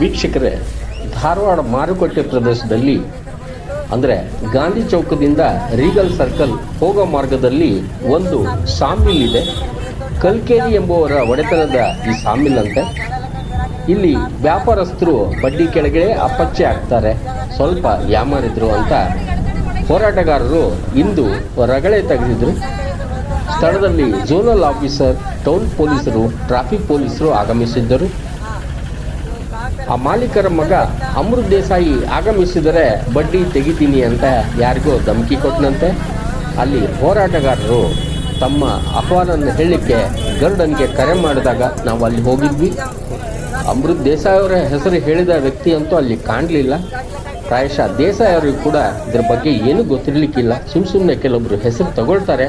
ವೀಕ್ಷಕರೇ, ಧಾರವಾಡ ಮಾರುಕಟ್ಟೆ ಪ್ರದೇಶದಲ್ಲಿ, ಅಂದರೆ ಗಾಂಧಿ ಚೌಕದಿಂದ ರೀಗಲ್ ಸರ್ಕಲ್ ಹೋಗೋ ಮಾರ್ಗದಲ್ಲಿ ಒಂದು ಸಾಮಿಲ್ ಇದೆ. ಕಲ್ಕೇರಿ ಎಂಬುವರ ಒಡೆತನದ ಈ ಸಾಮಿಲ್ ಅಂತೆ. ಇಲ್ಲಿ ವ್ಯಾಪಾರಸ್ಥರು ಬಡ್ಡಿ ಕೆಳಗಡೆ ಅಪ್ಪಚ್ಚೆ ಆಗ್ತಾರೆ. ಸ್ವಲ್ಪ ಯಾಮಾರಿದ್ರು ಅಂತ ಹೋರಾಟಗಾರರು ಇಂದು ರಗಳೆ ತೆಗೆದಿದ್ರು. ಸ್ಥಳದಲ್ಲಿ ಝೋನಲ್ ಆಫೀಸರ್, ಟೌನ್ ಪೊಲೀಸರು, ಟ್ರಾಫಿಕ್ ಪೊಲೀಸರು ಆಗಮಿಸಿದ್ದರು. ಆ ಮಾಲೀಕರ ಮಗ ಅಮೃತ್ ದೇಸಾಯಿ ಆಗಮಿಸಿದರೆ ಬಡ್ಡಿ ತೆಗಿತೀನಿ ಅಂತ ಯಾರಿಗೋ ಧಮಕಿ ಕೊಟ್ಟನಂತೆ ಅಲ್ಲಿ ಹೋರಾಟಗಾರರು ತಮ್ಮ ಅಹವಾಲನ್ನು ಹೇಳಲಿಕ್ಕೆ ಗರ್ಡನ್ಗೆ ಕರೆ ಮಾಡಿದಾಗ ನಾವು ಅಲ್ಲಿ ಹೋಗಿದ್ವಿ. ಅಮೃತ್ ದೇಸಾಯಿ ಅವರ ಹೆಸರು ಹೇಳಿದ ವ್ಯಕ್ತಿ ಅಂತೂ ಅಲ್ಲಿ ಕಾಣಲಿಲ್ಲ. ಪ್ರಾಯಶಃ ದೇಸಾಯಿ ಅವರಿಗೂ ಕೂಡ ಇದ್ರ ಬಗ್ಗೆ ಏನೂ ಗೊತ್ತಿರಲಿಕ್ಕಿಲ್ಲ. ಸುಮ್ಮ ಸುಮ್ಮನೆ ಕೆಲವೊಬ್ಬರು ಹೆಸರು ತಗೊಳ್ತಾರೆ.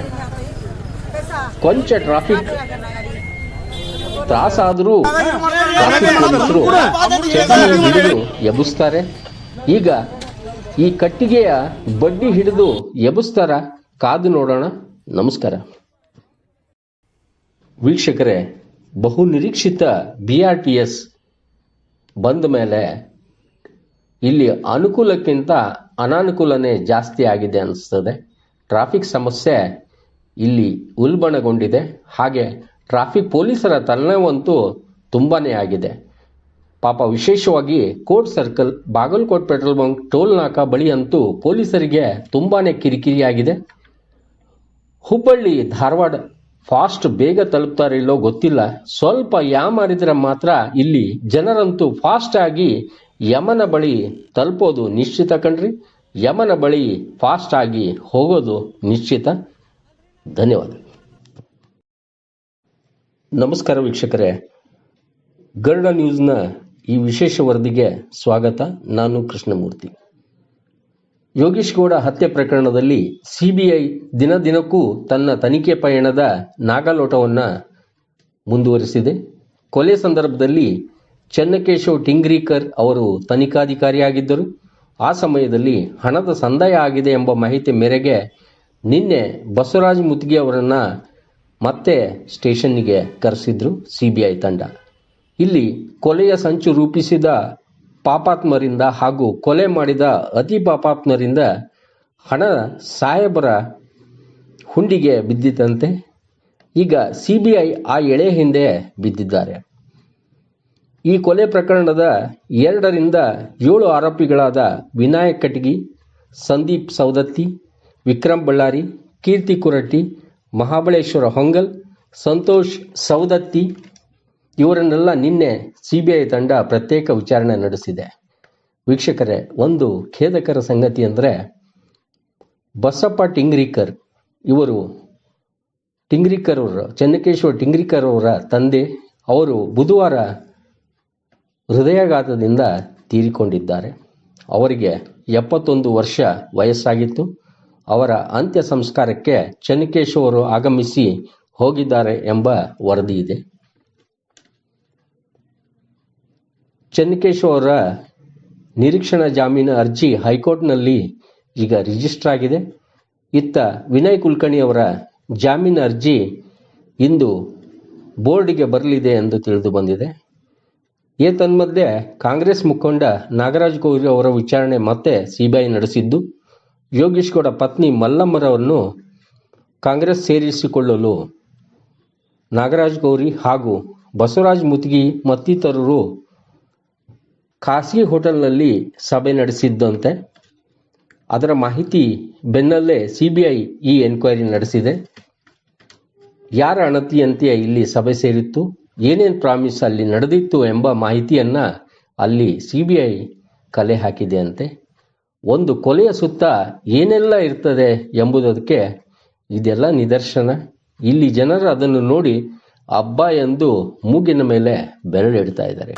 ಕೊಂಚ ಟ್ರಾಫಿಕ್ ತ್ರಾಸಾದರೂ ಪೊಲೀಸರು ಹಿಡಿದು ಎಬ್ಬಿಸ್ತಾರೆ. ಈಗ ಈ ಕಟ್ಟಿಗೆಯ ಬಡ್ಡಿ ಹಿಡಿದು ಎಬ್ಬಿಸ್ತಾರ, ಕಾದು ನೋಡೋಣ. ನಮಸ್ಕಾರ. ವೀಕ್ಷಕರೇ, ಬಹು ನಿರೀಕ್ಷಿತ ಬಿ ಆರ್ ಟಿ ಎಸ್ ಬಂದ ಮೇಲೆ ಇಲ್ಲಿ ಅನುಕೂಲಕ್ಕಿಂತ ಅನಾನುಕೂಲನೇ ಜಾಸ್ತಿ ಆಗಿದೆ ಅನಿಸ್ತದೆ. ಟ್ರಾಫಿಕ್ ಸಮಸ್ಯೆ ಇಲ್ಲಿ ಉಲ್ಬಣಗೊಂಡಿದೆ. ಹಾಗೆ ಟ್ರಾಫಿಕ್ ಪೊಲೀಸರ ತಲೆನೋವಂತೂ ತುಂಬಾನೇ ಆಗಿದೆ. ಪಾಪ ವಿಶೇಷವಾಗಿ court circle, Bagalkot petrol bunk toll ನಾಕ ಬಳಿ ಅಂತೂ ಪೊಲೀಸರಿಗೆ ತುಂಬಾನೇ ಕಿರಿಕಿರಿಯಾಗಿದೆ. ಹುಬ್ಬಳ್ಳಿ, ಧಾರವಾಡ ಫಾಸ್ಟ್ ಬೇಗ ತಲುಪ್ತಾರೆ ಇಲ್ಲೋ ಗೊತ್ತಿಲ್ಲ. ಸ್ವಲ್ಪ ಯಾಮಾರಿದ್ರೆ ಮಾತ್ರ ಇಲ್ಲಿ ಜನರಂತೂ ಫಾಸ್ಟ್ ಆಗಿ ಯಮನ ಬಳಿ ತಲುಪೋದು ನಿಶ್ಚಿತ ಕಣ್ರಿ. ಯಮನ ಬಳಿ ಫಾಸ್ಟ್ ಆಗಿ ಹೋಗೋದು ನಿಶ್ಚಿತ. ಧನ್ಯವಾದ ನಮಸ್ಕಾರ ವೀಕ್ಷಕರೇ. ಗರುಡ ನ್ಯೂಸ್ನ ಈ ವಿಶೇಷ ವರದಿಗೆ ಸ್ವಾಗತ. ನಾನು ಕೃಷ್ಣಮೂರ್ತಿ. ಯೋಗೇಶ್ ಗೌಡ ಹತ್ಯೆ ಪ್ರಕರಣದಲ್ಲಿ ಸಿಬಿಐ ದಿನ ದಿನಕ್ಕೂ ತನ್ನ ತನಿಖೆ ಪಯಣದ ನಾಗಾಲೋಟವನ್ನು ಮುಂದುವರಿಸಿದೆ. ಕೊಲೆ ಸಂದರ್ಭದಲ್ಲಿ ಚೆನ್ನಕೇಶವ್ ಟಿಂಗ್ರೀಕರ್ ಅವರು ತನಿಖಾಧಿಕಾರಿಯಾಗಿದ್ದರು. ಆ ಸಮಯದಲ್ಲಿ ಹಣದ ಸಂದಾಯ ಆಗಿದೆ ಎಂಬ ಮಾಹಿತಿ ಮೇರೆಗೆ ನಿನ್ನೆ ಬಸವರಾಜ್ ಮುತ್ಗಿ ಅವರನ್ನು ಮತ್ತೆ ಸ್ಟೇಷನ್ನಿಗೆ ಕರೆಸಿದ್ರು ಸಿಬಿಐ ತಂಡ. ಇಲ್ಲಿ ಕೊಲೆಯ ಸಂಚು ರೂಪಿಸಿದ ಪಾಪಾತ್ಮರಿಂದ ಹಾಗೂ ಕೊಲೆ ಮಾಡಿದ ಅತಿ ಪಾಪಾತ್ಮರಿಂದ ಹಣ ಸಾಹೇಬರ ಹುಂಡಿಗೆ ಬಿದ್ದಿತಂತೆ ಈಗ ಸಿಬಿಐ ಆ ಎಳೆ ಹಿಂದೆ ಬಿದ್ದಿದ್ದಾರೆ. ಈ ಕೊಲೆ ಪ್ರಕರಣದ ಎರಡರಿಂದ ಏಳು ಆರೋಪಿಗಳಾದ ವಿನಾಯಕ್ ಕಟಗಿ, ಸಂದೀಪ್ ಸೌದತ್ತಿ ವಿಕ್ರಮ್ ಬಳ್ಳಾರಿ, ಕೀರ್ತಿ ಕುರಟ್ಟಿ ಮಹಾಬಳೇಶ್ವರ ಹೊಂಗಲ್, ಸಂತೋಷ್ ಸೌದತ್ತಿ ಇವರನ್ನೆಲ್ಲ ನಿನ್ನೆ ಸಿಬಿಐ ತಂಡ ಪ್ರತ್ಯೇಕ ವಿಚಾರಣೆ ನಡೆಸಿದೆ. ವೀಕ್ಷಕರೇ, ಒಂದು ಖೇದಕರ ಸಂಗತಿ ಅಂದರೆ ಬಸಪ್ಪ ಟಿಂಗ್ರಿಕರ್, ಇವರು ಟಿಂಗ್ರಿಕರ್ ಅವರ ಚೆನ್ನಕೇಶ್ವರ ಟಿಂಗ್ರಿಕರ್ ಅವರ ತಂದೆ, ಅವರು ಬುಧವಾರ ಹೃದಯಾಘಾತದಿಂದ ತೀರಿಕೊಂಡಿದ್ದಾರೆ. ಅವರಿಗೆ ಎಪ್ಪತ್ತೊಂದು ವರ್ಷ ವಯಸ್ಸಾಗಿತ್ತು. ಅವರ ಅಂತ್ಯ ಸಂಸ್ಕಾರಕ್ಕೆ ಚೆನ್ನಕೇಶವರು ಆಗಮಿಸಿ ಹೋಗಿದ್ದಾರೆ ಎಂಬ ವರದಿ ಇದೆ. ಚೆನ್ನಕೇಶವ್ ಅವರ ನಿರೀಕ್ಷಣಾ ಜಾಮೀನು ಅರ್ಜಿ ಹೈಕೋರ್ಟ್ನಲ್ಲಿ ಈಗ ರಿಜಿಸ್ಟರ್ ಆಗಿದೆ. ಇತ್ತ ವಿನಯ್ ಕುಲಕರ್ಣಿ ಅವರ ಜಾಮೀನು ಅರ್ಜಿ ಇಂದು ಬೋರ್ಡ್ಗೆ ಬರಲಿದೆ ಎಂದು ತಿಳಿದು ಬಂದಿದೆ. ಏತನ್ಮಧ್ಯೆ ಕಾಂಗ್ರೆಸ್ ಮುಖಂಡ ನಾಗರಾಜ್ ಕೌರಿ ಅವರ ವಿಚಾರಣೆ ಮತ್ತೆ ಸಿಬಿಐ ನಡೆಸಿದ್ದು ಯೋಗೇಶ್ ಗೌಡ ಪತ್ನಿ ಮಲ್ಲಮ್ಮರವರನ್ನು ಕಾಂಗ್ರೆಸ್ ಸೇರಿಸಿಕೊಳ್ಳಲು ನಾಗರಾಜ್ ಗೌರಿ ಹಾಗೂ ಬಸವರಾಜ್ ಮುತ್ಗಿ ಮತ್ತಿತರರು ಖಾಸಗಿ ಹೋಟೆಲ್ನಲ್ಲಿ ಸಭೆ ನಡೆಸಿದ್ದಂತೆ ಅದರ ಮಾಹಿತಿ ಬೆನ್ನಲ್ಲೇ ಸಿಬಿಐ ಈ ಎನ್ಕ್ವೈರಿ ನಡೆಸಿದೆ. ಯಾರ ಅಣತಿಯಂತೆ ಇಲ್ಲಿ ಸಭೆ ಸೇರಿತ್ತು, ಏನೇನು ಪ್ರಾಮಿಸ್ ಅಲ್ಲಿ ನಡೆದಿತ್ತು ಎಂಬ ಮಾಹಿತಿಯನ್ನ ಅಲ್ಲಿ ಸಿಬಿಐ ಕಲೆ ಹಾಕಿದೆ ಅಂತೆ ಒಂದು ಕೊಲೆಯ ಸುತ್ತ ಏನೆಲ್ಲ ಇರ್ತದೆ ಎಂಬುದಕ್ಕೆ ಇದೆಲ್ಲ ನಿದರ್ಶನ. ಇಲ್ಲಿ ಜನರು ಅದನ್ನು ನೋಡಿ ಹಬ್ಬ ಎಂದು ಮೂಗಿನ ಮೇಲೆ ಬೆರಳಿಡ್ತಾ ಇದ್ದಾರೆ.